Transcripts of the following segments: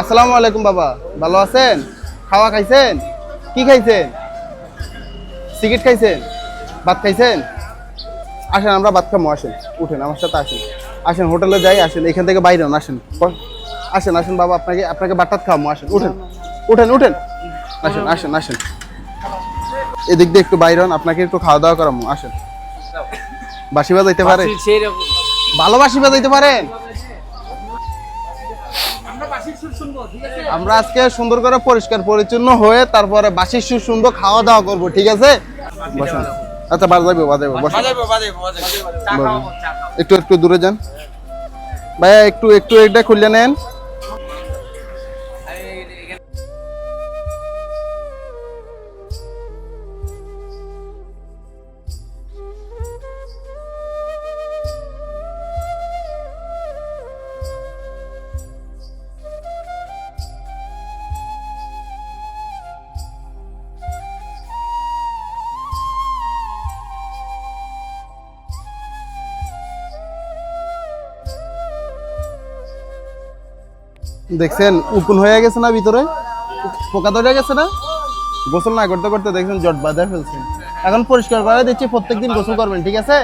আসসালামু আলাইকুম বাবা, ভালো আছেন? খাওয়া খাইছেন? কি খাইছেন? সিগারেট খাইছেন? ভাত খাইছেন? আসেন, আমরা ভাত খামো, আসেন, উঠেন, আমার সাথে আসেন। আসেন, হোটেলে যাই, আসেন, এখান থেকে বাইরে আসেন। আসেন আসেন বাবা, আপনাকে আপনাকে ভাত খামো আসেন, উঠেন উঠেন উঠেন। আসেন আসেন আসেন। এদিক দিয়ে একটু বাইরে হন, আপনাকে একটু খাওয়া দাওয়া করামো আসেন। বাসি বাজাইতে পারে? ভালো বাসি বাজাইতে পারেন আমরা আজকে সুন্দর করে পরিষ্কার পরিচ্ছন্ন হয়ে তারপরে বাসির সুর সুন্দর খাওয়া দাওয়া করব ঠিক আছে? বসেন। আচ্ছা বাজাইবো বাজাইবো। একটু একটু দূরে যান। ভাইয়া একটু একটু এটা খুলে নেন। দেখছেন, উকুন হয়ে গেছে না ভিতরে? পোকা ধরে গেছে না? গোসল না করতে করতে দেখছেন জট বাঁধা ফেলছে। এখন পরিষ্কার করে দিচ্ছি, প্রত্যেকদিন গোসল করবেন, ঠিক আছে?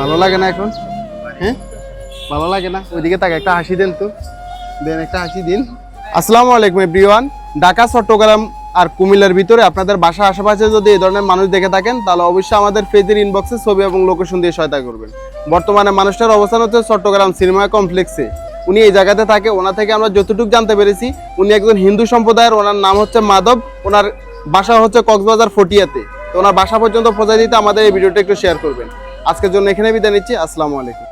ভালো লাগে না এখন? হ্যাঁ? ভালো লাগে না? ওইদিকে তাকে একটা হাসি দেন তো। দেন একটা হাসি দিন। আসসালামু আলাইকুম এভরিওয়ান ঢাকা, চট্টগ্রাম আর কুমিল্লার ভিতরে আপনাদের বাসা আশেপাশে যদি এই ধরনের মানুষ দেখে থাকেন, তাহলে অবশ্যই আমাদের ফেজের ইনবক্সে ছবি এবং লোকেশন দিয়ে সহায়তা করবেন। বর্তমানে মানুষটার অবস্থান হচ্ছে চট্টগ্রাম সিনেমা কমপ্লেক্সে উনি এই জায়গাতে থাকে ওনার থেকে আমরা যতটুকু জানতে পেরেছি, উনি একজন হিন্দু সম্প্রদায়ের, ওনার নাম হচ্ছে মাধব, ওনার বাসা হচ্ছে কক্সবাজার ফটিয়াতে। তো ওনার বাসা পর্যন্ত পৌঁছে দিতে আমাদের এই ভিডিওটা একটু শেয়ার করবেন। আজকের জন্য এখানে বিদায় নিচ্ছি। আসসালামু আলাইকুম।